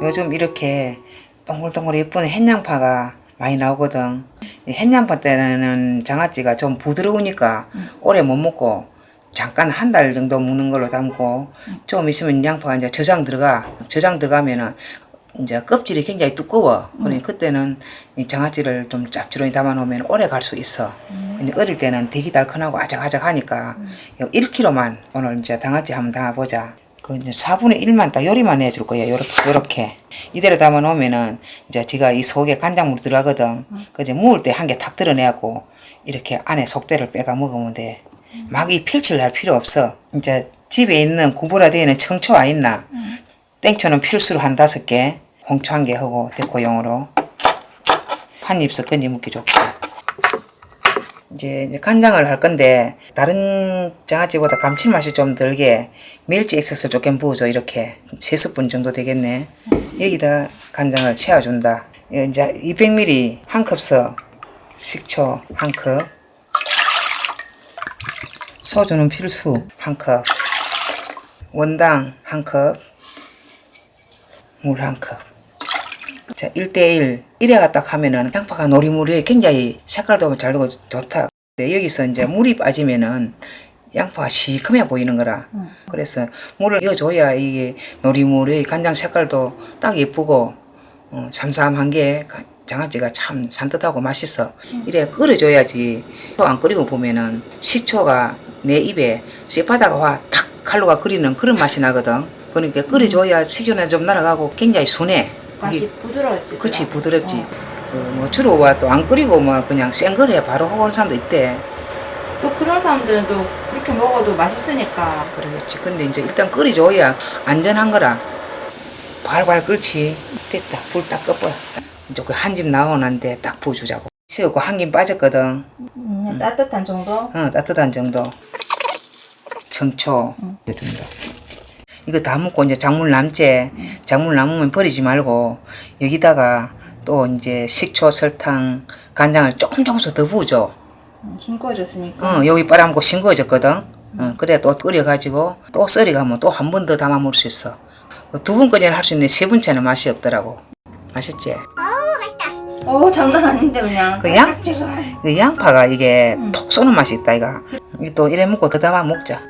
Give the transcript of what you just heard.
요즘 이렇게 동글동글 예쁜 햇양파가 많이 나오거든. 이 햇양파 때는 장아찌가 좀 부드러우니까 오래 못 먹고 잠깐 한 달 정도 먹는 걸로 담고 좀 있으면 양파가 이제 저장 들어가. 저장 들어가면은 이제 껍질이 굉장히 두꺼워. 그러니 그때는 이 장아찌를 좀 짭조름히 담아 놓으면 오래 갈 수 있어. 근데 어릴 때는 되게 달큰하고 아작아작하니까 1kg만 오늘 이제 장아찌 한번 담아보자. 그 이제 4분의 1만 딱 요리만 해줄 거야. 요렇게, 요렇게. 이대로 담아 놓으면은 이제 지가 이 속에 간장물 들어가거든. 그 이제 먹을 때한 개 탁 드러내고 이렇게 안에 속대를 빼가 먹으면 돼. 막이 필칠 할 필요 없어. 이제 집에 있는 구부라되어 있는 청초 와 있나? 땡초는 필수로 한 다섯 개, 홍초 한 개 하고 데코용으로 한 입씩 건지 먹기 좋게. 이제 간장을 할 건데 다른 장아찌보다 감칠맛이 좀 덜게 멸치 액세스를 조금 부어줘 이렇게 세 스푼 정도 되겠네. 여기다 간장을 채워준다. 이거 이제 200ml 한 컵서 식초 한 컵. 소주는 필수 한 컵. 원당 한 컵. 물 한 컵. 자, 1대1. 이래가 딱 하면은 양파가 노리무리해 굉장히 색깔도 잘 나고 좋다. 근데 여기서 이제 물이 빠지면은 양파가 시커매 보이는 거라. 그래서 물을 넣어줘야 이게 노리무리 간장 색깔도 딱 예쁘고 어, 삼삼한 게 가- 장아찌가 참 산뜻하고 맛있어. 이래 끓여줘야지. 또 안 끓이고 보면은 식초가 내 입에 쇠바다가 와 탁 칼로가 끓이는 그런 맛이 나거든. 그러니까 끓여줘야 식초는 좀 날아가고 굉장히 순해. 맛이 이게 부드러웠지. 그치 부드럽지. 어. 그뭐 주로 와 또 안 끓이고 뭐 그냥 생거래 바로 하고 오는 사람도 있대. 또 그런 사람들은 또 그렇게 먹어도 맛있으니까. 그러겠지. 근데 이제 일단 끓여줘야 안전한 거라. 발발 끓지. 됐다. 불 딱 꺼버려. 이제 그 한 집 나오는데 딱 부어주자고. 식었고 한 김 빠졌거든. 음, 따뜻한 정도? 어, 따뜻한 정도. 청초 해준다. 이거 다 먹고 이제 작물 남지. 작물 남으면 버리지 말고 여기다가 또 이제 식초, 설탕, 간장을 조금 조금씩 더 부어줘. 음, 싱거워졌으니까. 어, 여기 빨아먹고 싱거워졌거든. 어, 그래 또 끓여가지고 또 썰어가면 또 한 번 더 담아 먹을 수 있어. 그두 번까지는 할 수 있는데 세 번째는 맛이 없더라고. 맛있지? 오, 장난 아닌데, 그냥. 그 양- 짝짝짝한. 그 양파가 이게 톡 쏘는 맛이 있다 이가. 이게 또 이래 먹고 더 담아 먹자.